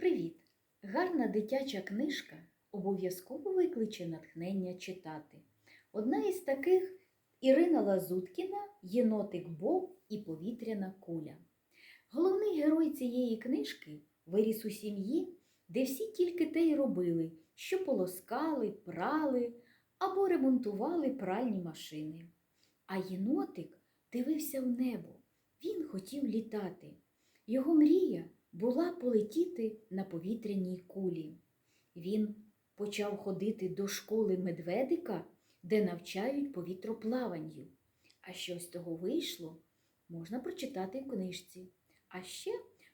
Привіт! Гарна дитяча книжка обов'язково викличе натхнення читати. Одна із таких Ірина Лазуткіна Єнотик Боб і повітряна куля. Головний герой цієї книжки виріс у сім'ї, де всі тільки те й робили, що полоскали, прали або ремонтували пральні машини. А єнотик дивився в небо. Він хотів літати. Його мрія була полетіти на повітряній кулі. Він почав ходити до школи медведика, де навчають повітроплаванню. А що з того вийшло, можна прочитати в книжці. А ще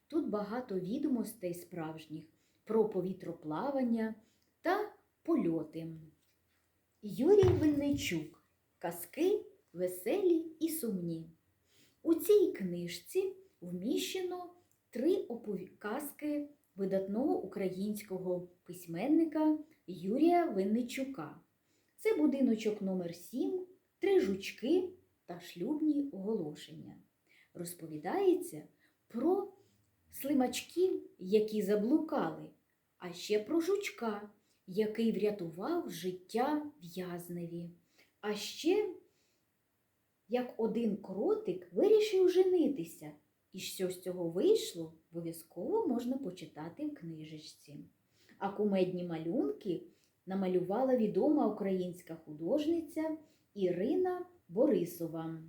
тут багато відомостей справжніх про повітроплавання та польоти. Юрій Винничук. Казки веселі і сумні. У цій книжці вміщено три оповідки видатного українського письменника Юрія Винничука. Це будиночок номер 7 три жучки та шлюбні оголошення. Розповідається про слимачків, які заблукали, а ще про жучка, який врятував життя в'язневі. А ще як один кротик вирішив женитися. І що з цього вийшло, обов'язково можна почитати в книжечці. А кумедні малюнки намалювала відома українська художниця Ірина Борисова.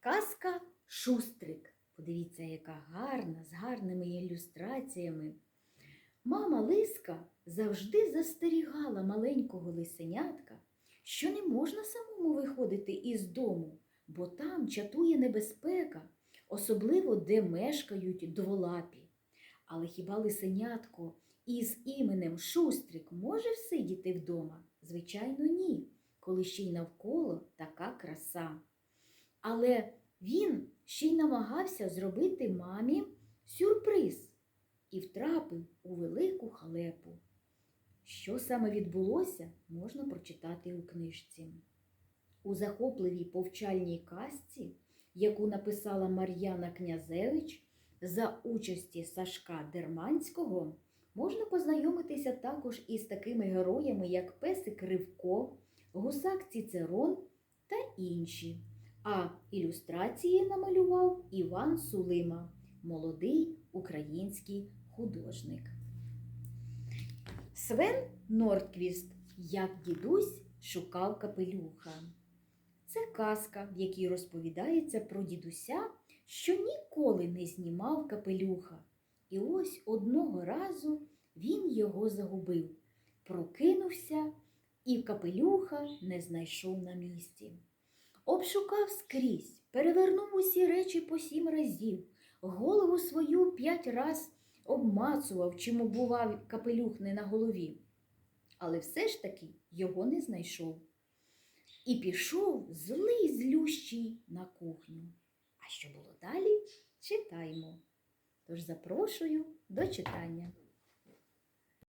Казка Шустрик. Подивіться, яка гарна, з гарними ілюстраціями. Мама Лиска завжди застерігала маленького лисенятка, що не можна самому виходити із дому бо там чатує небезпека, особливо де мешкають дволапі. Але хіба лисенятко із іменем Шустрик може всидіти вдома? Звичайно, ні, коли ще й навколо така краса. Але він ще й намагався зробити мамі сюрприз і втрапив у велику халепу. Що саме відбулося, можна прочитати у книжці. У захопливій повчальній казці, яку написала Мар'яна Князевич за участі Сашка Дерманського, можна познайомитися також із такими героями, як Песик Ривко, Гусак Цицерон та інші. А ілюстрації намалював Іван Сулима, молодий український художник. Свен Нордквіст, як дідусь шукав капелюха. Це казка, в якій розповідається про дідуся, що ніколи не знімав капелюха. І ось одного разу він його загубив, прокинувся і капелюха не знайшов на місці. Обшукав скрізь, перевернув усі речі по сім разів, голову свою п'ять раз обмацував, чому бував капелюх не на голові. Але все ж таки його не знайшов і пішов злий злющий на кухню. А що було далі, читаймо. Тож запрошую до читання.